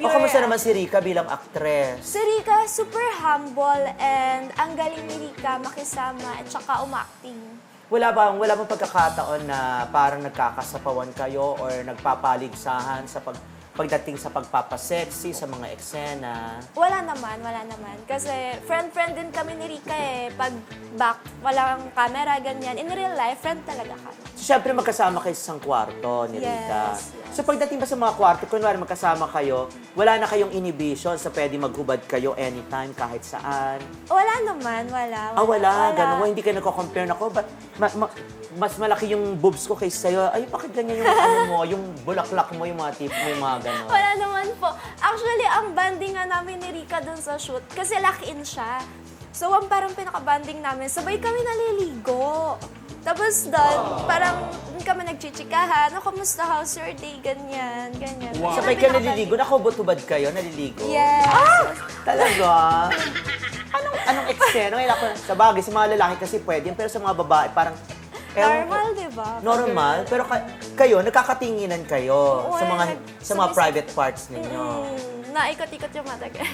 O kamusta naman si Rika bilang aktres? Si Rika, super humble and ang galing ni Rika makisama at saka umacting. Wala bang wala bang pagkakataon na parang nagkakasapawan kayo or nagpapaligsahan sa pag pagdating sa pagpapasexy sa mga eksena? Wala naman, wala naman. Kasi friend-friend din kami ni Rika eh. Pag back, walang camera, ganyan. In real life, friend talaga kami. So, syempre magkasama kayo sa isang kwarto ni Yes, Rika. yes. So pagdating ba sa mga kwarto, kunwari magkasama kayo, wala na kayong inhibition sa pwede maghubad kayo anytime, kahit saan? Wala naman, wala. Ah, wala. Ganun. Hindi kayo nagko-compare na ko. But, ma- ma- mas malaki yung boobs ko kaysa sa'yo. Ay, bakit ganyan yung ano mo, yung bulaklak mo, yung mga tip mo, yung mga ganun. Wala naman po. Actually, ang banding nga namin ni Rika dun sa shoot, kasi lock-in siya. So, ang parang pinaka-banding namin, sabay kami naliligo. Tapos doon, parang doon kami nagchichikahan, oh, kamusta, how's your day, ganyan, ganyan. Yun Sabay pinaka-banding. naliligo. Nakahubad-hubad kayo, naliligo. Yes. Talaga? Anong, anong eksena? Ngayon ako, sa bagay, sa mga lalaki kasi pwede, yun, pero sa mga babae, parang... ewan ko- Normal, di ba? Normal, pero ka- kayo, nagkakatinginan kayo Oo, sa mga eh, sa mga sumis- private parts ninyo. Mm, naikot-ikot yung mata ko.